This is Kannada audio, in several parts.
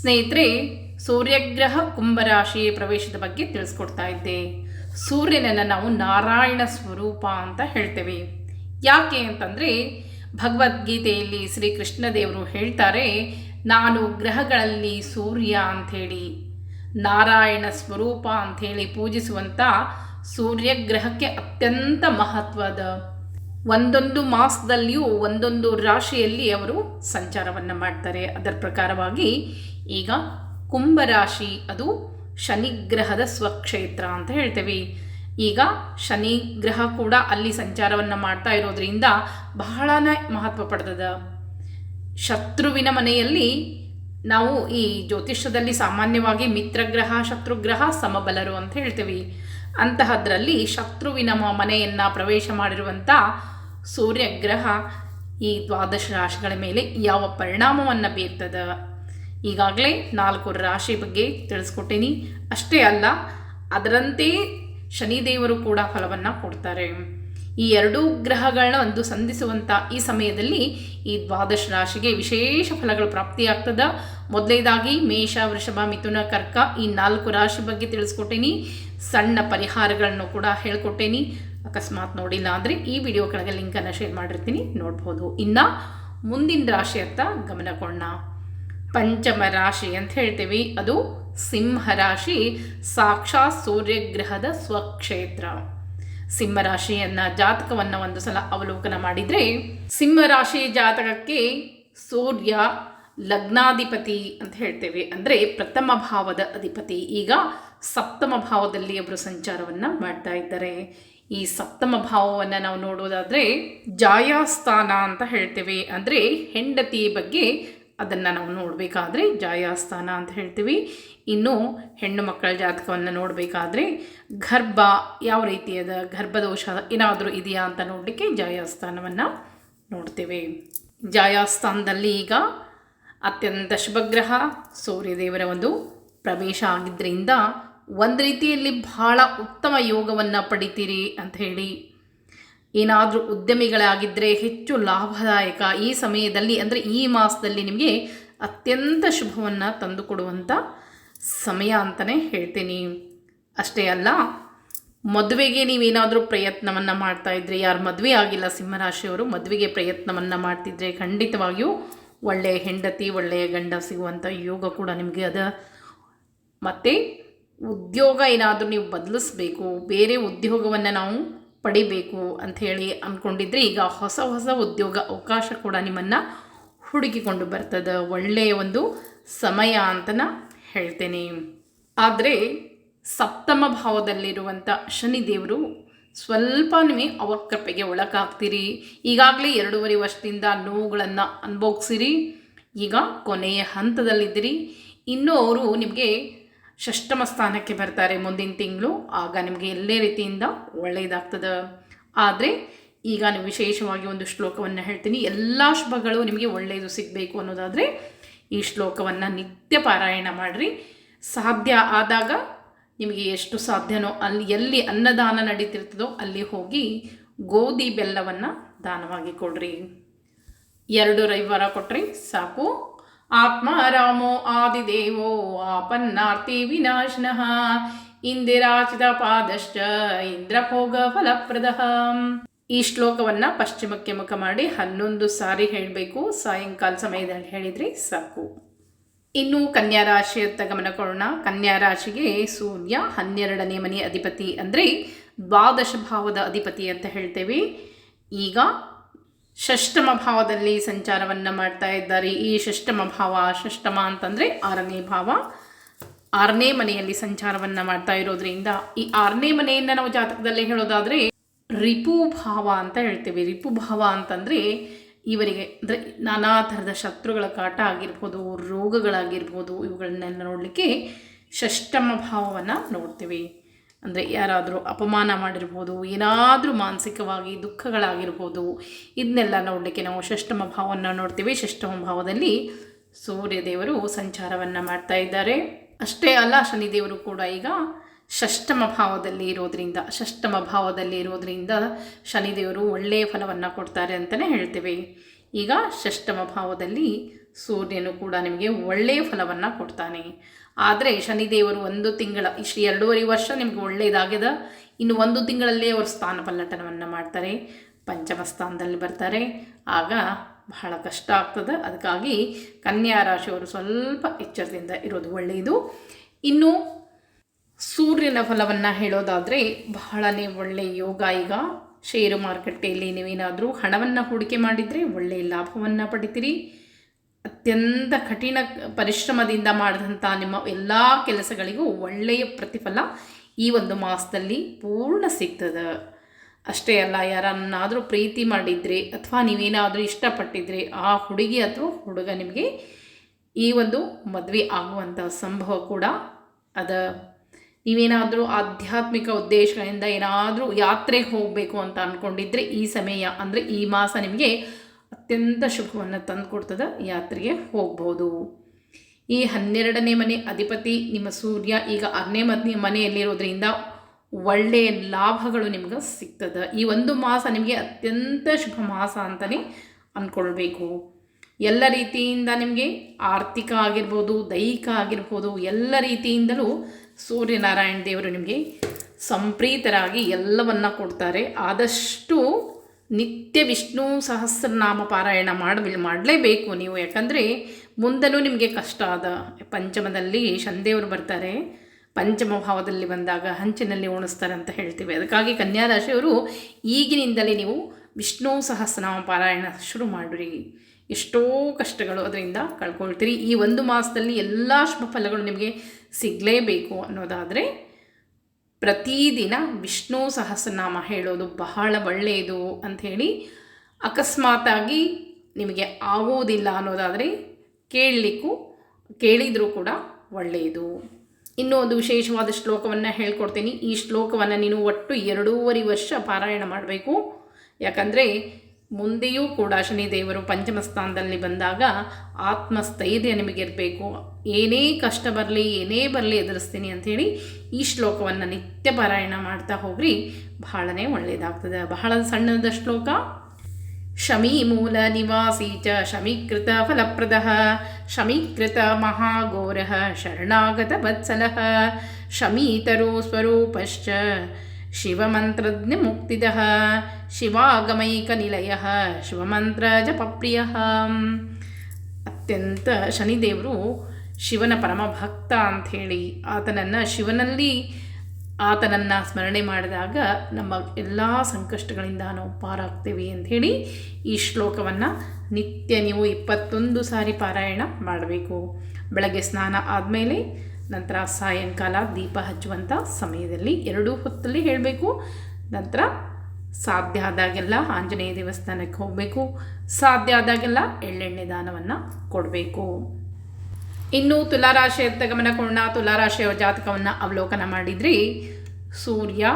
ಸ್ನೇಹಿತರೆ, ಸೂರ್ಯಗ್ರಹ ಕುಂಭರಾಶಿ ಪ್ರವೇಶದ ಬಗ್ಗೆ ತಿಳಿಸ್ಕೊಡ್ತಾ ಇದ್ದೆ. ಸೂರ್ಯನನ್ನು ನಾವು ನಾರಾಯಣ ಸ್ವರೂಪ ಅಂತ ಹೇಳ್ತೇವೆ. ಯಾಕೆ ಅಂತಂದರೆ, ಭಗವದ್ಗೀತೆಯಲ್ಲಿ ಶ್ರೀ ಕೃಷ್ಣದೇವರು ಹೇಳ್ತಾರೆ, ನಾನು ಗ್ರಹಗಳಲ್ಲಿ ಸೂರ್ಯ ಅಂಥೇಳಿ. ನಾರಾಯಣ ಸ್ವರೂಪ ಅಂಥೇಳಿ ಪೂಜಿಸುವಂಥ ಸೂರ್ಯಗ್ರಹಕ್ಕೆ ಅತ್ಯಂತ ಮಹತ್ವದ ಒಂದೊಂದು ಮಾಸದಲ್ಲಿಯೂ ಒಂದೊಂದು ರಾಶಿಯಲ್ಲಿ ಅವರು ಸಂಚಾರವನ್ನು ಮಾಡ್ತಾರೆ. ಅದರ ಪ್ರಕಾರವಾಗಿ ಈಗ ಕುಂಭರಾಶಿ ಅದು ಶನಿಗ್ರಹದ ಸ್ವಕ್ಷೇತ್ರ ಅಂತ ಹೇಳ್ತೇವೆ. ಈಗ ಶನಿ ಗ್ರಹ ಕೂಡ ಅಲ್ಲಿ ಸಂಚಾರವನ್ನು ಮಾಡ್ತಾ ಇರೋದ್ರಿಂದ ಬಹಳನೇ ಮಹತ್ವ ಪಡೆದದ ಶತ್ರುವಿನ ಮನೆಯಲ್ಲಿ ನಾವು ಈ ಜ್ಯೋತಿಷ್ಯದಲ್ಲಿ ಸಾಮಾನ್ಯವಾಗಿ ಮಿತ್ರಗ್ರಹ, ಶತ್ರುಗ್ರಹ, ಸಮಬಲರು ಅಂತ ಹೇಳ್ತೇವೆ. ಅಂತಹದ್ರಲ್ಲಿ ಶತ್ರುವಿನ ಮನೆಯನ್ನು ಪ್ರವೇಶ ಮಾಡಿರುವಂಥ ಸೂರ್ಯಗ್ರಹ ಈ ದ್ವಾದಶ ರಾಶಿಗಳ ಮೇಲೆ ಯಾವ ಪರಿಣಾಮವನ್ನು ಬೀರ್ತದ? ಈಗಾಗಲೇ ನಾಲ್ಕು ರಾಶಿ ಬಗ್ಗೆ ತಿಳಿಸ್ಕೊಟ್ಟೀನಿ. ಅಷ್ಟೇ ಅಲ್ಲ, ಅದರಂತೆ ಶನಿದೇವರು ಕೂಡ ಫಲವನ್ನು ಕೊಡ್ತಾರೆ. ಈ ಎರಡೂ ಗ್ರಹಗಳನ್ನ ಒಂದು ಸಂಧಿಸುವಂಥ ಈ ಸಮಯದಲ್ಲಿ ಈ ದ್ವಾದಶ ರಾಶಿಗೆ ವಿಶೇಷ ಫಲಗಳು ಪ್ರಾಪ್ತಿಯಾಗ್ತದ. ಮೊದಲನೇದಾಗಿ ಮೇಷ, ವೃಷಭ, ಮಿಥುನ, ಕರ್ಕ ಈ ನಾಲ್ಕು ರಾಶಿ ಬಗ್ಗೆ ತಿಳಿಸ್ಕೊಟ್ಟೇನಿ. ಸಣ್ಣ ಪರಿಹಾರಗಳನ್ನು ಕೂಡ ಹೇಳ್ಕೊಟ್ಟೇನಿ. ಅಕಸ್ಮಾತ್ ನೋಡಿಲ್ಲ ಅಂದರೆ ಈ ವಿಡಿಯೋ ಕೆಳಗೆ ಲಿಂಕನ್ನು ಶೇರ್ ಮಾಡಿರ್ತೀನಿ, ನೋಡ್ಬೋದು. ಇನ್ನು ಮುಂದಿನ ರಾಶಿಯತ್ತ ಗಮನ ಕೊಡೋಣ. ಪಂಚಮ ರಾಶಿ ಅಂತ ಹೇಳ್ತೀವಿ. ಅದು ಸಿಂಹ ರಾಶಿ ಸಾಕ್ಷಾತ್ ಸೂರ್ಯಗ್ರಹದ ಸ್ವಕ್ಷೇತ್ರ. ಸಿಂಹರಾಶಿಯನ್ನ ಜಾತಕವನ್ನು ಒಂದು ಸಲ ಅವಲೋಕನ ಮಾಡಿದರೆ, ಸಿಂಹರಾಶಿ ಜಾತಕಕ್ಕೆ ಸೂರ್ಯ ಲಗ್ನಾಧಿಪತಿ ಅಂತ ಹೇಳ್ತೇವೆ. ಅಂದರೆ ಪ್ರಥಮ ಭಾವದ ಅಧಿಪತಿ. ಈಗ ಸಪ್ತಮ ಭಾವದಲ್ಲಿ ಅವರು ಸಂಚಾರವನ್ನು ಮಾಡ್ತಾ ಇದ್ದಾರೆ. ಈ ಸಪ್ತಮ ಭಾವವನ್ನು ನಾವು ನೋಡೋದಾದರೆ ಜಾಯಾಸ್ಥಾನ ಅಂತ ಹೇಳ್ತೇವೆ. ಅಂದರೆ ಹೆಂಡತಿ ಬಗ್ಗೆ ಅದನ್ನು ನಾವು ನೋಡಬೇಕಾದ್ರೆ ಜಾಯಾಸ್ಥಾನ ಅಂತ ಹೇಳ್ತೀವಿ. ಇನ್ನು ಹೆಣ್ಣು ಮಕ್ಕಳ ಜಾತಕವನ್ನು ನೋಡಬೇಕಾದ್ರೆ ಗರ್ಭ ಯಾವ ರೀತಿಯಾದ ಗರ್ಭದೋಷ ಏನಾದರೂ ಇದೆಯಾ ಅಂತ ನೋಡಲಿಕ್ಕೆ ಜಾಯಾಸ್ಥಾನವನ್ನು ನೋಡ್ತೇವೆ. ಜಾಯಾಸ್ಥಾನದಲ್ಲಿ ಈಗ ಅತ್ಯಂತ ಶುಭಗ್ರಹ ಸೂರ್ಯದೇವರ ಒಂದು ಪ್ರವೇಶ ಆಗಿದ್ದರಿಂದ ಒಂದು ರೀತಿಯಲ್ಲಿ ಬಹಳ ಉತ್ತಮ ಯೋಗವನ್ನು ಪಡಿತೀರಿ ಅಂತ ಹೇಳಿ ಏನಾದರೂ ಉದ್ಯಮಿಗಳಾಗಿದ್ದರೆ ಹೆಚ್ಚು ಲಾಭದಾಯಕ ಈ ಸಮಯದಲ್ಲಿ ಅಂದರೆ ಈ ಮಾಸದಲ್ಲಿ ನಿಮಗೆ ಅತ್ಯಂತ ಶುಭವನ್ನು ತಂದುಕೊಡುವಂಥ ಸಮಯ ಅಂತಲೇ ಹೇಳ್ತೀನಿ. ಅಷ್ಟೇ ಅಲ್ಲ, ಮದುವೆಗೆ ನೀವೇನಾದರೂ ಪ್ರಯತ್ನವನ್ನು ಮಾಡ್ತಾ ಇದ್ರೆ, ಯಾರು ಮದುವೆ ಆಗಿಲ್ಲ ಸಿಂಹರಾಶಿಯವರು, ಮದುವೆಗೆ ಪ್ರಯತ್ನವನ್ನು ಮಾಡ್ತಿದ್ರೆ ಖಂಡಿತವಾಗಿಯೂ ಒಳ್ಳೆಯ ಹೆಂಡತಿ ಒಳ್ಳೆಯ ಗಂಡ ಸಿಗುವಂಥ ಯೋಗ ಕೂಡ ನಿಮಗೆ ಅದ. ಮತ್ತು ಉದ್ಯೋಗ ಏನಾದರೂ ನೀವು ಬದಲಿಸ್ಬೇಕು, ಬೇರೆ ಉದ್ಯೋಗವನ್ನು ನಾವು ಪಡಿಬೇಕು ಅಂಥೇಳಿ ಅಂದ್ಕೊಂಡಿದ್ರೆ ಈಗ ಹೊಸ ಹೊಸ ಉದ್ಯೋಗ ಅವಕಾಶ ಕೂಡ ನಿಮ್ಮನ್ನು ಹುಡುಕಿಕೊಂಡು ಬರ್ತದೆ. ಒಳ್ಳೆಯ ಒಂದು ಸಮಯ ಅಂತನ ಹೇಳ್ತೇನೆ. ಆದರೆ ಸಪ್ತಮ ಭಾವದಲ್ಲಿರುವಂಥ ಶನಿದೇವರು ಸ್ವಲ್ಪ ನಿಮಗೆ ಅವಕೃಪೆಗೆ ಒಳಗಾಗ್ತೀರಿ. ಈಗಾಗಲೇ ಎರಡೂವರೆ ವರ್ಷದಿಂದ ನೋವುಗಳನ್ನು ಅನುಭವಿಸಿರಿ. ಈಗ ಕೊನೆಯ ಹಂತದಲ್ಲಿದ್ದೀರಿ. ಇನ್ನೂ ಅವರು ನಿಮಗೆ ಷಷ್ಟಮ ಸ್ಥಾನಕ್ಕೆ ಬರ್ತಾರೆ ಮುಂದಿನ ತಿಂಗಳು. ಆಗ ನಿಮಗೆ ಎಲ್ಲೇ ರೀತಿಯಿಂದ ಒಳ್ಳೆಯದಾಗ್ತದೆ ಆದರೆ ಈಗ ನಾನು ವಿಶೇಷವಾಗಿ ಒಂದು ಶ್ಲೋಕವನ್ನು ಹೇಳ್ತೀನಿ. ಎಲ್ಲ ಶುಭಗಳು ನಿಮಗೆ ಒಳ್ಳೆಯದು ಸಿಗಬೇಕು ಅನ್ನೋದಾದರೆ ಈ ಶ್ಲೋಕವನ್ನು ನಿತ್ಯ ಪಾರಾಯಣ ಮಾಡಿರಿ. ಸಾಧ್ಯ ಆದಾಗ ನಿಮಗೆ ಎಷ್ಟು ಸಾಧ್ಯನೋ ಅಲ್ಲಿ ಎಲ್ಲಿ ಅನ್ನದಾನ ನಡೀತಿರ್ತದೋ ಅಲ್ಲಿ ಹೋಗಿ ಗೋಧಿ ಬೆಲ್ಲವನ್ನು ದಾನವಾಗಿ ಕೊಡ್ರಿ. ಎರಡು ರವಿವಾರ ಕೊಟ್ಟರೆ ಸಾಕು. ಆತ್ಮಾರಾಮೋ ಆದಿದೇವೋ ಆಪನ್ನಾರ್ತಿ ವಿನಾಶನಃ. ಇಂದಿರಾಚಿತ ಪಾದಶ್ಚ ಇಂದ್ರಭೋಗ ಫಲಪ್ರದ. ಈ ಶ್ಲೋಕವನ್ನು ಪಶ್ಚಿಮಕ್ಕೆ ಮುಖ ಮಾಡಿ ಹನ್ನೊಂದು ಸಾರಿ ಹೇಳಬೇಕು. ಸಾಯಂಕಾಲ ಸಮಯದಲ್ಲಿ ಹೇಳಿದರೆ ಸಾಕು. ಇನ್ನು ಕನ್ಯಾ ರಾಶಿಯತ್ತ ಗಮನ ಕೊಡೋಣ. ಕನ್ಯಾ ರಾಶಿಗೆ ಸೂರ್ಯ ಹನ್ನೆರಡನೇ ಮನೆ ಅಧಿಪತಿ ಅಂದರೆ ದ್ವಾದಶ ಭಾವದ ಅಧಿಪತಿ ಅಂತ ಹೇಳ್ತೇವೆ. ಈಗ ಷಷ್ಟಮ ಭಾವದಲ್ಲಿ ಸಂಚಾರವನ್ನು ಮಾಡ್ತಾ ಇದ್ದಾರೆ. ಈ ಷಷ್ಟಮ ಭಾವ ಷಷ್ಟಮ ಅಂತಂದರೆ ಆರನೇ ಭಾವ. ಆರನೇ ಮನೆಯಲ್ಲಿ ಸಂಚಾರವನ್ನು ಮಾಡ್ತಾ ಇರೋದ್ರಿಂದ ಈ ಆರನೇ ಮನೆಯಿಂದ ನಾವು ಜಾತಕದಲ್ಲಿ ಹೇಳೋದಾದರೆ ರಿಪು ಭಾವ ಅಂತ ಹೇಳ್ತೇವೆ. ರಿಪು ಭಾವ ಅಂತಂದರೆ ಇವರಿಗೆ ಅಂದರೆ ನಾನಾ ಥರದ ಶತ್ರುಗಳ ಕಾಟ ಆಗಿರ್ಬೋದು, ರೋಗಗಳಾಗಿರ್ಬೋದು, ಇವುಗಳನ್ನೆಲ್ಲ ನೋಡಲಿಕ್ಕೆ ಷಷ್ಟಮ ಭಾವವನ್ನು ನೋಡ್ತೀವಿ. ಅಂದರೆ ಯಾರಾದರೂ ಅಪಮಾನ ಮಾಡಿರ್ಬೋದು, ಏನಾದರೂ ಮಾನಸಿಕವಾಗಿ ದುಃಖಗಳಾಗಿರ್ಬೋದು ಇದನ್ನೆಲ್ಲ ನೋಡಲಿಕ್ಕೆ ನಾವು ಷಷ್ಠಮ ಭಾವವನ್ನು ನೋಡ್ತೀವಿ. ಷಷ್ಠಮ ಭಾವದಲ್ಲಿ ಸೂರ್ಯ ದೇವರು ಸಂಚಾರವನ್ನು ಮಾಡ್ತಾ ಇದ್ದಾರೆ. ಅಷ್ಟೇ ಅಲ್ಲ, ಶನಿದೇವರು ಕೂಡ ಈಗ ಷಷ್ಠಮ ಭಾವದಲ್ಲಿ ಇರೋದರಿಂದ, ಷಷ್ಠಮ ಭಾವದಲ್ಲಿ ಇರೋದರಿಂದ ಶನಿದೇವರು ಒಳ್ಳೆಯ ಫಲವನ್ನು ಕೊಡ್ತಾರೆ ಅಂತಲೇ ಹೇಳ್ತೇವೆ. ಈಗ ಷಷ್ಠಮ ಭಾವದಲ್ಲಿ ಸೂರ್ಯನು ಕೂಡ ನಿಮಗೆ ಒಳ್ಳೆಯ ಫಲವನ್ನು ಕೊಡ್ತಾನೆ. ಆದರೆ ಶನಿದೇವರು ಒಂದು ತಿಂಗಳ ಇಷ್ಟು ಎರಡೂವರೆ ವರ್ಷ ನಿಮಗೆ ಒಳ್ಳೆಯದಾಗಿದೆ ಇನ್ನು ಒಂದು ತಿಂಗಳಲ್ಲಿ ಅವರು ಸ್ಥಾನ ಪಲ್ಲಟನವನ್ನು ಮಾಡ್ತಾರೆ, ಪಂಚಮ ಸ್ಥಾನದಲ್ಲಿ ಬರ್ತಾರೆ. ಆಗ ಬಹಳ ಕಷ್ಟ ಆಗ್ತದೆ. ಅದಕ್ಕಾಗಿ ಕನ್ಯಾ ರಾಶಿಯವರು ಸ್ವಲ್ಪ ಎಚ್ಚರದಿಂದ ಇರೋದು ಒಳ್ಳೆಯದು ಇನ್ನು ಸೂರ್ಯನ ಫಲವನ್ನು ಹೇಳೋದಾದರೆ ಬಹಳನೇ ಒಳ್ಳೆಯ ಯೋಗ ಈಗ. ಷೇರು ಮಾರುಕಟ್ಟೆಯಲ್ಲಿ ನೀವೇನಾದರೂ ಹಣವನ್ನು ಹೂಡಿಕೆ ಮಾಡಿದರೆ ಒಳ್ಳೆಯ ಲಾಭವನ್ನು ಪಡಿತೀರಿ. ಅತ್ಯಂತ ಕಠಿಣ ಪರಿಶ್ರಮದಿಂದ ಮಾಡಿದಂಥ ನಿಮ್ಮ ಎಲ್ಲ ಕೆಲಸಗಳಿಗೂ ಒಳ್ಳೆಯ ಪ್ರತಿಫಲ ಈ ಒಂದು ಮಾಸದಲ್ಲಿ ಪೂರ್ಣ ಸಿಗ್ತದೆ. ಅಷ್ಟೇ ಅಲ್ಲ, ಯಾರನ್ನಾದರೂ ಪ್ರೀತಿ ಮಾಡಿದರೆ ಅಥವಾ ನೀವೇನಾದರೂ ಇಷ್ಟಪಟ್ಟಿದ್ರೆ ಆ ಹುಡುಗಿ ಅಥವಾ ಹುಡುಗ ನಿಮಗೆ ಈ ಒಂದು ಮದುವೆ ಆಗುವಂಥ ಸಂಭವ ಕೂಡ ಅದ. ನೀವೇನಾದರೂ ಆಧ್ಯಾತ್ಮಿಕ ಉದ್ದೇಶಗಳಿಂದ ಏನಾದರೂ ಯಾತ್ರೆಗೆ ಹೋಗಬೇಕು ಅಂತ ಅಂದ್ಕೊಂಡಿದ್ರೆ ಈ ಸಮಯ ಅಂದರೆ ಈ ಮಾಸ ನಿಮಗೆ ಅತ್ಯಂತ ಶುಭವನ್ನು ತಂದುಕೊಡ್ತದೆ ಯಾತ್ರೆಗೆ ಹೋಗ್ಬೋದು. ಈ ಹನ್ನೆರಡನೇ ಮನೆ ಅಧಿಪತಿ ನಿಮ್ಮ ಸೂರ್ಯ ಈಗ ಆರನೇ ಮನೆ ಮನೆಯಲ್ಲಿರೋದ್ರಿಂದ ಒಳ್ಳೆಯ ಲಾಭಗಳು ನಿಮ್ಗೆ ಸಿಗ್ತದೆ. ಈ ಒಂದು ಮಾಸ ನಿಮಗೆ ಅತ್ಯಂತ ಶುಭ ಮಾಸ ಅಂತಲೇ ಅಂದ್ಕೊಳ್ಬೇಕು. ಎಲ್ಲ ರೀತಿಯಿಂದ ನಿಮಗೆ ಆರ್ಥಿಕ ಆಗಿರ್ಬೋದು, ದೈಹಿಕ ಆಗಿರ್ಬೋದು, ಎಲ್ಲ ರೀತಿಯಿಂದಲೂ ಸೂರ್ಯನಾರಾಯಣ ದೇವರು ನಿಮಗೆ ಸಂಪ್ರೀತರಾಗಿ ಎಲ್ಲವನ್ನ ಕೊಡ್ತಾರೆ. ಆದಷ್ಟು ನಿತ್ಯ ವಿಷ್ಣು ಸಹಸ್ರನಾಮ ಪಾರಾಯಣ ಮಾಡಬಿ ಮಾಡಲೇಬೇಕು ನೀವು. ಯಾಕಂದರೆ ಮುಂದಲೂ ನಿಮಗೆ ಕಷ್ಟ ಆದ ಪಂಚಮದಲ್ಲಿ ಶಂದೇವರು ಬರ್ತಾರೆ. ಪಂಚಮ ಭಾವದಲ್ಲಿ ಬಂದಾಗ ಹಂಚಿನಲ್ಲಿ ಉಣಿಸ್ತಾರೆ ಅಂತ ಹೇಳ್ತೀವಿ. ಅದಕ್ಕಾಗಿ ಕನ್ಯಾ ರಾಶಿಯವರು ಈಗಿನಿಂದಲೇ ನೀವು ವಿಷ್ಣು ಸಹಸ್ರನಾಮ ಪಾರಾಯಣ ಶುರು ಮಾಡಿರಿ. ಎಷ್ಟೋ ಕಷ್ಟಗಳು ಅದರಿಂದ ಕಳ್ಕೊಳ್ತೀರಿ. ಈ ಒಂದು ಮಾಸದಲ್ಲಿ ಎಲ್ಲ ಶುಭ ಫಲಗಳು ನಿಮಗೆ ಸಿಗಲೇಬೇಕು ಅನ್ನೋದಾದರೆ ಪ್ರತಿದಿನ ವಿಷ್ಣು ಸಹಸ್ರನಾಮ ಹೇಳೋದು ಬಹಳ ಒಳ್ಳೆಯದು ಅಂಥೇಳಿ ಅಕಸ್ಮಾತಾಗಿ ನಿಮಗೆ ಆಗೋದಿಲ್ಲ ಅನ್ನೋದಾದರೆ ಕೇಳಲಿಕ್ಕೂ, ಕೇಳಿದರೂ ಕೂಡ ಒಳ್ಳೆಯದು. ಇನ್ನೂ ಒಂದು ವಿಶೇಷವಾದ ಶ್ಲೋಕವನ್ನು ಹೇಳ್ಕೊಡ್ತೀನಿ. ಈ ಶ್ಲೋಕವನ್ನು ನೀನು ಒಟ್ಟು ಎರಡೂವರೆ ವರ್ಷ ಪಾರಾಯಣ ಮಾಡಬೇಕು. ಯಾಕಂದರೆ ಮುಂದೆಯೂ ಕೂಡ ಶನಿದೇವರು ಪಂಚಮ ಸ್ಥಾನದಲ್ಲಿ ಬಂದಾಗ ಆತ್ಮಸ್ಥೈರ್ಯ ನಿಮಗಿರಬೇಕು. ಏನೇ ಕಷ್ಟ ಬರಲಿ, ಏನೇ ಬರಲಿ ಎದುರಿಸ್ತೀನಿ ಅಂಥೇಳಿ ಈ ಶ್ಲೋಕವನ್ನು ನಿತ್ಯ ಪಾರಾಯಣ ಮಾಡ್ತಾ ಹೋಗ್ರಿ. ಬಹಳನೇ ಒಳ್ಳೆಯದಾಗ್ತದೆ ಬಹಳ ಸಣ್ಣದ ಶ್ಲೋಕ. ಶಮೀಮೂಲ ನಿವಾಸಿ ಚ ಶಮೀಕೃತ ಫಲಪ್ರದ. ಶಮೀಕೃತ ಮಹಾಘೋರ ಶರಣಾಗತ ವತ್ಸಲ ಶಮೀತರೋ ಸ್ವರೂಪಶ್ಚ ಶಿವಮಂತ್ರಜ್ಞ ಮುಕ್ತಿದ. ಶಿವಾಗಮೈಕನಿಲಯ. ಶಿವಮಂತ್ರ ಜಪಪ್ರಿಯ ಅತ್ಯಂತ ಶನಿದೇವರು ಶಿವನ ಪರಮ ಭಕ್ತ ಅಂಥೇಳಿ ಆತನನ್ನು ಶಿವನಲ್ಲಿ ಆತನನ್ನು ಸ್ಮರಣೆ ಮಾಡಿದಾಗ ನಮ್ಮ ಎಲ್ಲ ಸಂಕಷ್ಟಗಳಿಂದ ನಾವು ಪಾರಾಗ್ತೇವೆ ಅಂಥೇಳಿ ಈ ಶ್ಲೋಕವನ್ನು ನಿತ್ಯ ನೀವು ಇಪ್ಪತ್ತೊಂದು ಸಾರಿ ಪಾರಾಯಣ ಮಾಡಬೇಕು. ಬೆಳಗ್ಗೆ ಸ್ನಾನ ಆದಮೇಲೆ ನಂತರ ಸಾಯಂಕಾಲ ದೀಪ ಹಚ್ಚುವಂಥ ಸಮಯದಲ್ಲಿ ಎರಡೂ ಹೊತ್ತಲ್ಲಿ ಹೇಳಬೇಕು. ನಂತರ ಸಾಧ್ಯ ಆದಾಗೆಲ್ಲ ಆಂಜನೇಯ ದೇವಸ್ಥಾನಕ್ಕೆ ಹೋಗಬೇಕು. ಸಾಧ್ಯ ಆದಾಗೆಲ್ಲ ಎಳ್ಳೆಣ್ಣೆ ದಾನವನ್ನು ಕೊಡಬೇಕು. ಇನ್ನು ತುಲಾರಾಶಿಯತ್ತ ಗಮನ ಕೊಡೋಣ. ತುಲಾರಾಶಿಯ ಜಾತಕವನ್ನು ಅವಲೋಕನ ಮಾಡಿದ್ರಿ. ಸೂರ್ಯ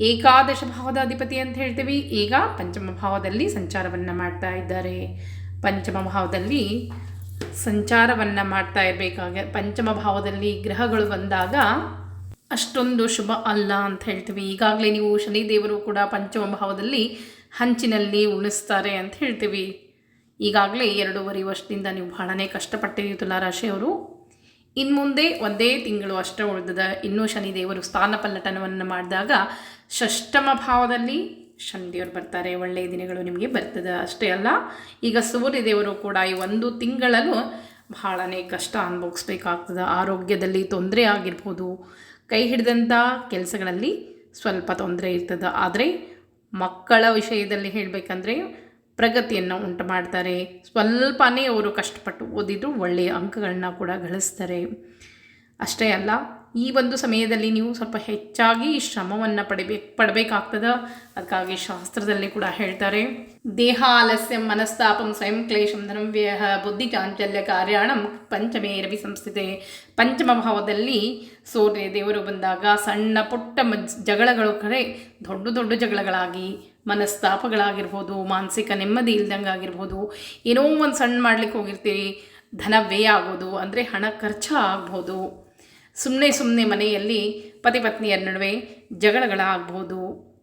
ಏಕಾದಶ ಭಾವದ ಅಧಿಪತಿ ಅಂತ ಹೇಳ್ತೀವಿ. ಈಗ ಪಂಚಮ ಭಾವದಲ್ಲಿ ಸಂಚಾರವನ್ನು ಮಾಡ್ತಾ ಇದ್ದಾರೆ. ಪಂಚಮ ಭಾವದಲ್ಲಿ ಸಂಚಾರವನ್ನು ಮಾಡ್ತಾ ಇರಬೇಕಾಗ. ಪಂಚಮ ಭಾವದಲ್ಲಿ ಗ್ರಹಗಳು ಬಂದಾಗ ಅಷ್ಟೊಂದು ಶುಭ ಅಲ್ಲ ಅಂತ ಹೇಳ್ತೀವಿ. ಈಗಾಗಲೇ ನೀವು ಶನಿದೇವರು ಕೂಡ ಪಂಚಮ ಭಾವದಲ್ಲಿ ಹಂಚಿನಲ್ಲಿ ಉಣಿಸ್ತಾರೆ ಅಂತ ಹೇಳ್ತೀವಿ. ಈಗಾಗಲೇ ಎರಡೂವರೆ ವರ್ಷದಿಂದ ನೀವು ಬಹಳನೇ ಕಷ್ಟಪಟ್ಟಿದ್ದೀವಿ ತುಲಾರಾಶಿಯವರು. ಇನ್ನು ಮುಂದೆ ಒಂದೇ ತಿಂಗಳು ಅಷ್ಟೇ ಉಳಿದದ. ಇನ್ನೂ ಶನಿದೇವರು ಸ್ಥಾನ ಪಲ್ಲಟನವನ್ನು ಮಾಡಿದಾಗ ಷಷ್ಟಮ ಭಾವದಲ್ಲಿ ಶನಿದೇವರು ಬರ್ತಾರೆ ಒಳ್ಳೆಯ ದಿನಗಳು ನಿಮಗೆ ಬರ್ತದೆ. ಅಷ್ಟೇ ಅಲ್ಲ, ಈಗ ಸೂರ್ಯ ದೇವರು ಕೂಡ ಈ ಒಂದು ತಿಂಗಳಲ್ಲೂ ಬಹಳನೇ ಕಷ್ಟ ಅನುಭವಿಸ್ಬೇಕಾಗ್ತದೆ. ಆರೋಗ್ಯದಲ್ಲಿ ತೊಂದರೆ ಆಗಿರ್ಬೋದು, ಕೈ ಹಿಡಿದಂಥ ಕೆಲಸಗಳಲ್ಲಿ ಸ್ವಲ್ಪ ತೊಂದರೆ ಇರ್ತದೆ. ಆದರೆ ಮಕ್ಕಳ ವಿಷಯದಲ್ಲಿ ಹೇಳಬೇಕಂದ್ರೆ ಪ್ರಗತಿಯನ್ನು ಉಂಟು ಮಾಡ್ತಾರೆ. ಸ್ವಲ್ಪನೇ ಅವರು ಕಷ್ಟಪಟ್ಟು ಓದಿದ್ರು ಒಳ್ಳೆಯ ಅಂಕಗಳನ್ನ ಕೂಡ ಗಳಿಸ್ತಾರೆ. ಅಷ್ಟೇ ಅಲ್ಲ ಈ ಒಂದು ಸಮಯದಲ್ಲಿ ನೀವು ಸ್ವಲ್ಪ ಹೆಚ್ಚಾಗಿ ಶ್ರಮವನ್ನು ಪಡಿಬೇಕು, ಪಡಬೇಕಾಗ್ತದ. ಅದಕ್ಕಾಗಿ ಶಾಸ್ತ್ರದಲ್ಲಿ ಕೂಡ ಹೇಳ್ತಾರೆ, ದೇಹ, ಆಲಸ್ಯಂ, ಮನಸ್ತಾಪಂ, ಸ್ವಯಂ ಕ್ಲೇಶಂ, ಧನವ್ಯಯ, ಬುದ್ಧಿ, ಚಾಂಚಲ್ಯ, ಕಾರ್ಯಾಣಂ, ಪಂಚಮೇ ರವಿ ಸಂಸ್ಥಿತೆ. ಪಂಚಮ ಭಾವದಲ್ಲಿ ಸೂರ್ಯ ದೇವರು ಬಂದಾಗ ಸಣ್ಣ ಪುಟ್ಟ ಜಗಳಗಳು ಕಡೆ ದೊಡ್ಡ ದೊಡ್ಡ ಜಗಳಗಳಾಗಿ, ಮನಸ್ತಾಪಗಳಾಗಿರ್ಬೋದು, ಮಾನಸಿಕ ನೆಮ್ಮದಿ ಇಲ್ದಂಗೆ ಆಗಿರ್ಬೋದು ಏನೋ ಒಂದು ಸಣ್ಣ ಮಾಡ್ಲಿಕ್ಕೆ ಹೋಗಿರ್ತೀರಿ ಧನ ವ್ಯಯ ಆಗೋದು, ಅಂದರೆ ಹಣ ಖರ್ಚು ಆಗ್ಬೋದು. ಸುಮ್ಮನೆ ಸುಮ್ಮನೆ ಮನೆಯಲ್ಲಿ ಪತಿ ಪತ್ನಿಯರ ನಡುವೆ ಜಗಳಗಳಾಗ್ಬೋದು.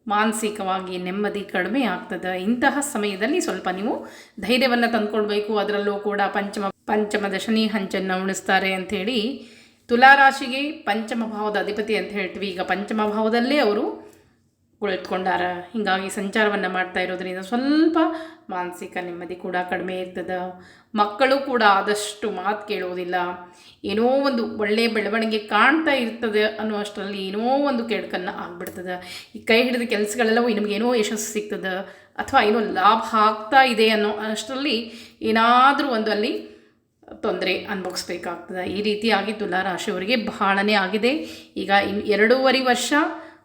ಮಾನಸಿಕವಾಗಿ ನೆಮ್ಮದಿ ಕಡಿಮೆ ಆಗ್ತದೆ. ಇಂತಹ ಸಮಯದಲ್ಲಿ ಸ್ವಲ್ಪ ನೀವು ಧೈರ್ಯವನ್ನು ತಂದ್ಕೊಳ್ಬೇಕು. ಅದರಲ್ಲೂ ಕೂಡ ಪಂಚಮ ಪಂಚಮ ದಶನಿ ಹಂಚನ್ನು ಉಣಿಸ್ತಾರೆ ಅಂಥೇಳಿ ತುಲಾರಾಶಿಗೆ ಪಂಚಮ ಭಾವದ ಅಧಿಪತಿ ಅಂತ ಹೇಳ್ತೀವಿ. ಈಗ ಪಂಚಮ ಭಾವದಲ್ಲೇ ಅವರು ಕುಳಿತುಕೊಂಡಾರ. ಹೀಗಾಗಿ ಸಂಚಾರವನ್ನು ಮಾಡ್ತಾ ಇರೋದ್ರಿಂದ ಸ್ವಲ್ಪ ಮಾನಸಿಕ ನೆಮ್ಮದಿ ಕೂಡ ಕಡಿಮೆ ಇರ್ತದೆ. ಮಕ್ಕಳು ಕೂಡ ಆದಷ್ಟು ಮಾತು ಕೇಳೋದಿಲ್ಲ. ಏನೋ ಒಂದು ಒಳ್ಳೆಯ ಬೆಳವಣಿಗೆ ಕಾಣ್ತಾ ಇರ್ತದೆ ಅನ್ನುವಷ್ಟರಲ್ಲಿ ಏನೋ ಒಂದು ಕೆಡ್ಕನ್ನು ಆಗ್ಬಿಡ್ತದೆ. ಈ ಕೈ ಹಿಡಿದ ಕೆಲಸಗಳೆಲ್ಲವೂ ನಿಮಗೇನೋ ಯಶಸ್ಸು ಸಿಗ್ತದೆ ಅಥವಾ ಏನೋ ಲಾಭ ಆಗ್ತಾ ಇದೆ ಅನ್ನೋ ಅಷ್ಟರಲ್ಲಿ ಏನಾದರೂ ಒಂದು ಅಲ್ಲಿ ತೊಂದರೆ ಅನುಭವಿಸ್ಬೇಕಾಗ್ತದೆ. ಈ ರೀತಿಯಾಗಿ ತುಲಾರಾಶಿಯವರಿಗೆ ಬಹಳನೇ ಆಗಿದೆ. ಈಗ ಇನ್ನು ಎರಡೂವರೆ ವರ್ಷ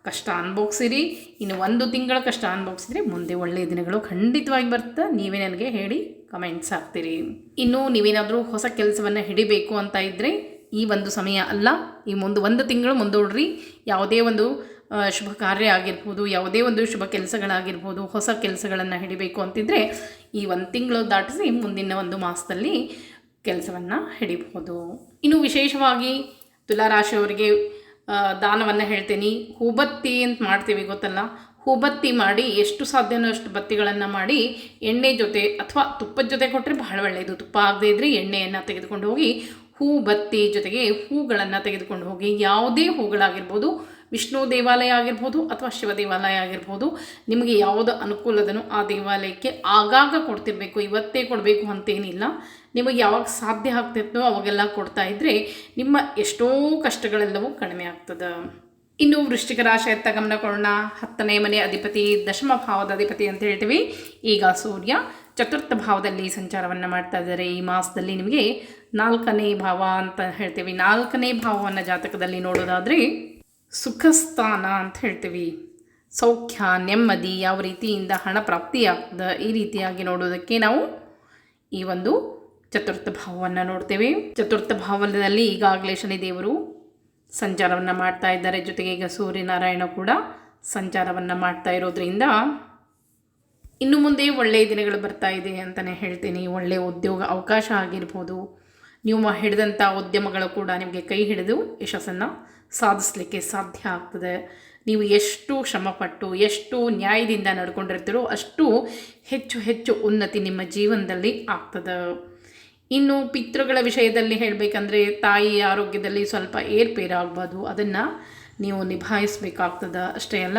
ಕಷ್ಟ ಅನುಭವಿಸಿರಿ. ಇನ್ನು ಒಂದು ತಿಂಗಳ ಕಷ್ಟ ಅನುಭವಿಸಿದ್ರೆ ಮುಂದೆ ಒಳ್ಳೆಯ ದಿನಗಳು ಖಂಡಿತವಾಗಿ ಬರ್ತದೆ ನೀವೇ ನನಗೆ ಹೇಳಿ ಕಮೆಂಟ್ಸ್ ಹಾಕ್ತೀರಿ. ಇನ್ನು ನೀವೇನಾದರೂ ಹೊಸ ಕೆಲಸವನ್ನು ಹಿಡಿಬೇಕು ಅಂತ ಇದ್ದರೆ ಈ ಒಂದು ಸಮಯ ಅಲ್ಲ. ಈ ಮುಂದೆ ಒಂದು ತಿಂಗಳು ಮುಂದೂಡ್ರಿ. ಯಾವುದೇ ಒಂದು ಶುಭ ಕಾರ್ಯ ಆಗಿರ್ಬೋದು, ಯಾವುದೇ ಒಂದು ಶುಭ ಕೆಲಸಗಳಾಗಿರ್ಬೋದು, ಹೊಸ ಕೆಲಸಗಳನ್ನು ಹಿಡಿಬೇಕು ಅಂತಿದ್ರೆ ಈ ಒಂದು ತಿಂಗಳು ದಾಟಿಸಿ ಮುಂದಿನ ಒಂದು ಮಾಸದಲ್ಲಿ ಕೆಲಸವನ್ನು ಹಿಡಿಬಹುದು ಇನ್ನು ವಿಶೇಷವಾಗಿ ತುಲಾರಾಶಿಯವರಿಗೆ ದಾನವನ್ನು ಹೇಳ್ತೀನಿ. ಹೂಬತ್ತಿ ಅಂತ ಮಾಡ್ತೀವಿ ಗೊತ್ತಲ್ಲ? ಹೂಬತ್ತಿ ಮಾಡಿ ಎಷ್ಟು ಸಾಧ್ಯನೋ ಅಷ್ಟು ಬತ್ತಿಗಳನ್ನು ಮಾಡಿ ಎಣ್ಣೆ ಜೊತೆ ಅಥವಾ ತುಪ್ಪದ ಜೊತೆ ಕೊಟ್ಟರೆ ಬಹಳ ಒಳ್ಳೆಯದು ತುಪ್ಪ ಆಗದೇ ಇದ್ದರೆ ಎಣ್ಣೆಯನ್ನು ತೆಗೆದುಕೊಂಡು ಹೋಗಿ ಹೂ ಬತ್ತಿ ಜೊತೆಗೆ ಹೂಗಳನ್ನು ತೆಗೆದುಕೊಂಡು ಹೋಗಿ. ಯಾವುದೇ ಹೂಗಳಾಗಿರ್ಬೋದು, ವಿಷ್ಣು ದೇವಾಲಯ ಆಗಿರ್ಬೋದು ಅಥವಾ ಶಿವ ದೇವಾಲಯ ಆಗಿರ್ಬೋದು, ನಿಮಗೆ ಯಾವುದು ಅನುಕೂಲದನೋ ಆ ದೇವಾಲಯಕ್ಕೆ ಆಗಾಗ ಕೊಡ್ತಿರಬೇಕು, ಇವತ್ತೇ ಕೊಡಬೇಕು ಅಂತೇನಿಲ್ಲ. ನಿಮಗೆ ಯಾವಾಗ ಸಾಧ್ಯ ಆಗ್ತಿತ್ತೋ ಅವಾಗೆಲ್ಲ ಕೊಡ್ತಾ ಇದ್ದರೆ ನಿಮ್ಮ ಎಷ್ಟೋ ಕಷ್ಟಗಳೆಲ್ಲವೂ ಕಡಿಮೆ ಆಗ್ತದೆ. ಇನ್ನು ವೃಶ್ಚಿಕ ರಾಶಿಯತ್ತ ಗಮನ ಕೊಡೋಣ. ಹತ್ತನೇ ಮನೆ ಅಧಿಪತಿ, ದಶಮ ಭಾವದ ಅಧಿಪತಿ ಅಂತ ಹೇಳ್ತೀವಿ. ಈಗ ಸೂರ್ಯ ಚತುರ್ಥ ಭಾವದಲ್ಲಿ ಸಂಚಾರವನ್ನು ಮಾಡ್ತಾ ಇದ್ದಾರೆ. ಈ ಮಾಸದಲ್ಲಿ ನಿಮಗೆ ನಾಲ್ಕನೇ ಭಾವ ಅಂತ ಹೇಳ್ತೀವಿ. ನಾಲ್ಕನೇ ಭಾವವನ್ನು ಜಾತಕದಲ್ಲಿ ನೋಡೋದಾದರೆ ಸುಖಸ್ಥಾನ ಅಂತ ಹೇಳ್ತೀವಿ. ಸೌಖ್ಯ, ನೆಮ್ಮದಿ, ಯಾವ ರೀತಿಯಿಂದ ಹಣ ಪ್ರಾಪ್ತಿಯಾಗ್ತದೆ ಈ ರೀತಿಯಾಗಿ ನೋಡೋದಕ್ಕೆ ನಾವು ಈ ಒಂದು ಚತುರ್ಥ ಭಾವವನ್ನು ನೋಡ್ತೇವೆ. ಚತುರ್ಥ ಭಾವದಲ್ಲಿ ಈಗಾಗಲೇ ಶನಿದೇವರು ಸಂಚಾರವನ್ನು ಮಾಡ್ತಾ ಇದ್ದಾರೆ. ಜೊತೆಗೆ ಈಗ ಸೂರ್ಯನಾರಾಯಣ ಕೂಡ ಸಂಚಾರವನ್ನು ಮಾಡ್ತಾ ಇರೋದ್ರಿಂದ ಇನ್ನು ಮುಂದೆ ಒಳ್ಳೆಯ ದಿನಗಳು ಬರ್ತಾ ಇದೆ ಅಂತಲೇ ಹೇಳ್ತೀನಿ. ಒಳ್ಳೆಯ ಉದ್ಯೋಗ ಅವಕಾಶ ಆಗಿರ್ಬೋದು. ನೀವು ಹಿಡಿದಂಥ ಉದ್ಯಮಗಳು ಕೂಡ ನಿಮಗೆ ಕೈ ಹಿಡಿದು ಯಶಸ್ಸನ್ನು ಸಾಧಿಸಲಿಕ್ಕೆ ಸಾಧ್ಯ ಆಗ್ತದೆ. ನೀವು ಎಷ್ಟು ಶ್ರಮಪಟ್ಟು, ಎಷ್ಟು ನ್ಯಾಯದಿಂದ ನಡ್ಕೊಂಡಿರ್ತೀರೋ ಅಷ್ಟು ಹೆಚ್ಚು ಹೆಚ್ಚು ಉನ್ನತಿ ನಿಮ್ಮ ಜೀವನದಲ್ಲಿ ಆಗ್ತದೆ. ಇನ್ನು ಪಿತೃಗಳ ವಿಷಯದಲ್ಲಿ ಹೇಳಬೇಕಂದ್ರೆ ತಾಯಿ ಆರೋಗ್ಯದಲ್ಲಿ ಸ್ವಲ್ಪ ಏರ್ಪೇರಾಗ್ಬೋದು ಅದನ್ನು ನೀವು ನಿಭಾಯಿಸಬೇಕಾಗ್ತದೆ ಅಷ್ಟೇ ಅಲ್ಲ,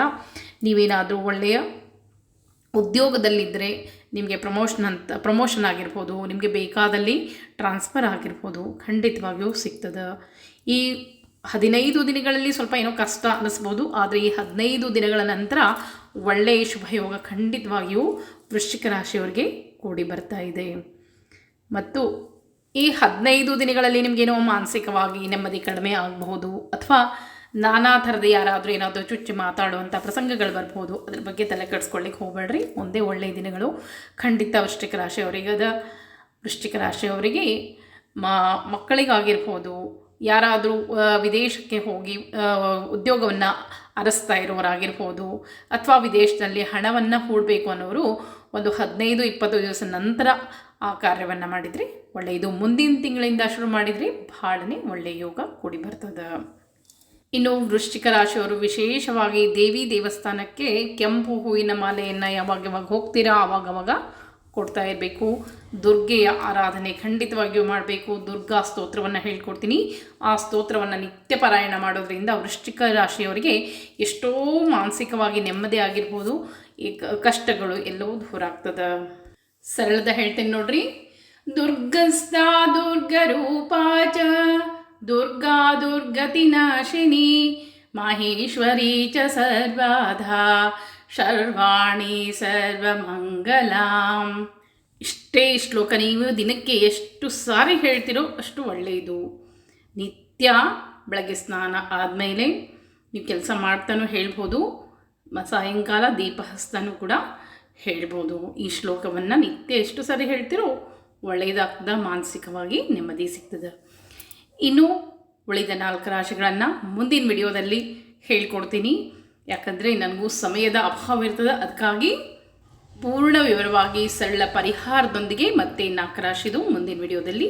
ನೀವೇನಾದರೂ ಒಳ್ಳೆಯ ಉದ್ಯೋಗದಲ್ಲಿದ್ದರೆ ನಿಮಗೆ ಪ್ರಮೋಷನ್ ಅಂತ, ಪ್ರಮೋಷನ್ ಆಗಿರ್ಬೋದು, ನಿಮಗೆ ಬೇಕಾದಲ್ಲಿ ಟ್ರಾನ್ಸ್ಫರ್ ಆಗಿರ್ಬೋದು, ಖಂಡಿತವಾಗಿಯೂ ಸಿಗ್ತದೆ. ಈ ಹದಿನೈದು ದಿನಗಳಲ್ಲಿ ಸ್ವಲ್ಪ ಏನೋ ಕಷ್ಟ ಅನ್ನಿಸ್ಬೋದು ಆದರೆ ಈ ಹದಿನೈದು ದಿನಗಳ ನಂತರ ಒಳ್ಳೆಯ ಶುಭಯೋಗ ಖಂಡಿತವಾಗಿಯೂ ವೃಶ್ಚಿಕ ರಾಶಿಯವರಿಗೆ ಕೂಡಿ ಬರ್ತಾ ಇದೆ. ಮತ್ತು ಈ ಹದಿನೈದು ದಿನಗಳಲ್ಲಿ ನಿಮಗೇನೋ ಮಾನಸಿಕವಾಗಿ ನೆಮ್ಮದಿ ಕಡಿಮೆ ಆಗಬಹುದು ಅಥವಾ ನಾನಾ ಥರದ ಯಾರಾದರೂ ಏನಾದರೂ ಚುಚ್ಚಿ ಮಾತಾಡುವಂಥ ಪ್ರಸಂಗಗಳು ಬರ್ಬೋದು ಅದ್ರ ಬಗ್ಗೆ ತಲೆ ಕೆಡಿಸ್ಕೊಳ್ಳಿಕ್ಕೆ ಹೋಗಬೇಡ್ರಿ. ಒಂದೇ ಒಳ್ಳೆಯ ದಿನಗಳು. ಖಂಡಿತ ವೃಶ್ಚಿಕ ರಾಶಿಯವರಿಗೆ ಅದ. ವೃಶ್ಚಿಕ ರಾಶಿಯವರಿಗೆ ಮಕ್ಕಳಿಗಾಗಿರ್ಬೋದು. ಯಾರಾದರೂ ವಿದೇಶಕ್ಕೆ ಹೋಗಿ ಉದ್ಯೋಗವನ್ನು ಅರಸ್ತಾ ಇರೋರಾಗಿರ್ಬೋದು. ಅಥವಾ ವಿದೇಶದಲ್ಲಿ ಹಣವನ್ನು ಹೂಡಬೇಕು ಅನ್ನೋರು ಒಂದು ಹದಿನೈದು, ಇಪ್ಪತ್ತು ದಿವಸ ನಂತರ ಆ ಕಾರ್ಯವನ್ನು ಮಾಡಿದರೆ. ಒಳ್ಳೆಯದು. ಮುಂದಿನ ತಿಂಗಳಿಂದ ಶುರು ಮಾಡಿದರೆ. ಭಾಳನೇ ಒಳ್ಳೆಯ ಯೋಗ ಕೂಡಿ ಬರ್ತದೆ. ಇನ್ನು ವೃಶ್ಚಿಕ ರಾಶಿಯವರು ವಿಶೇಷವಾಗಿ ದೇವಿ ದೇವಸ್ಥಾನಕ್ಕೆ ಕೆಂಪು ಹೂವಿನ ಮಾಲೆಯನ್ನು ಯಾವಾಗ ಯಾವಾಗ ಹೋಗ್ತೀರಾ ಆವಾಗವಾಗ ಕೊಡ್ತಾ ಇರಬೇಕು. ದುರ್ಗೆಯ ಆರಾಧನೆ ಖಂಡಿತವಾಗಿಯೂ ಮಾಡಬೇಕು. ದುರ್ಗಾ ಸ್ತೋತ್ರವನ್ನು ಹೇಳ್ಕೊಡ್ತೀನಿ. ಆ ಸ್ತೋತ್ರವನ್ನು ನಿತ್ಯ ಪಾರಾಯಣ ಮಾಡೋದ್ರಿಂದ ವೃಶ್ಚಿಕ ರಾಶಿಯವರಿಗೆ ಎಷ್ಟೋ ಮಾನಸಿಕವಾಗಿ ನೆಮ್ಮದಿ ಆಗಿರ್ಬೋದು. ಈ ಕಷ್ಟಗಳು ಎಲ್ಲವೂ ದೂರ ಆಗ್ತದೆ ಸರಳದ ಹೇಳ್ತೀನಿ ನೋಡ್ರಿ. ದುರ್ಗಸ್ತಾ ದುರ್ಗ ರೂಪಾಚ ದುರ್ಗಾ ದುರ್ಗತಿ ನಾಶಿನಿ ಮಾಹೇಶ್ವರಿ ಚ ಸರ್ವಾಧಾ, ಶರ್ವಾಣಿ ಸರ್ವಮಂಗಲಾಂ. ಇಷ್ಟೇ ಶ್ಲೋಕ ನೀವು ದಿನಕ್ಕೆ ಎಷ್ಟು ಸಾರಿ ಹೇಳ್ತಿರೋ ಅಷ್ಟು ಒಳ್ಳೆಯದು. ನಿತ್ಯ ಬೆಳಗ್ಗೆ ಸ್ನಾನ ಆದಮೇಲೆ ನೀವು ಕೆಲಸ ಮಾಡ್ತಾನೂ ಹೇಳ್ಬೋದು. ಸಾಯಂಕಾಲ ದೀಪ ಹಚ್ತಾನೂ ಕೂಡ ಹೇಳ್ಬೋದು. ಈ ಶ್ಲೋಕವನ್ನು ನಿತ್ಯ ಎಷ್ಟು ಸಾರಿ ಹೇಳ್ತಿರೋ ಒಳ್ಳೆಯದಾಗ್ತದೆ, ಮಾನಸಿಕವಾಗಿ ನೆಮ್ಮದಿ ಸಿಗ್ತದೆ. ಇನ್ನು ಉಳಿದ ನಾಲ್ಕು ರಾಶಿಗಳನ್ನು ಮುಂದಿನ ವಿಡಿಯೋದಲ್ಲಿ ಹೇಳ್ಕೊಡ್ತೀನಿ. ಯಾಕಂದರೆ ನನಗೂ ಸಮಯದ ಅಭಾವ ಇರ್ತದೆ, ಅದಕ್ಕಾಗಿ ಪೂರ್ಣ ವಿವರವಾಗಿ ಸರಳ ಪರಿಹಾರದೊಂದಿಗೆ ಮತ್ತೆ ನಾಲ್ಕು ರಾಶಿದು ಮುಂದಿನ ವಿಡಿಯೋದಲ್ಲಿ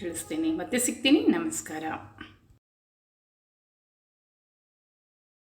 ತಿಳಿಸ್ತೀನಿ. ಮತ್ತೆ ಸಿಗ್ತೀನಿ. ನಮಸ್ಕಾರ.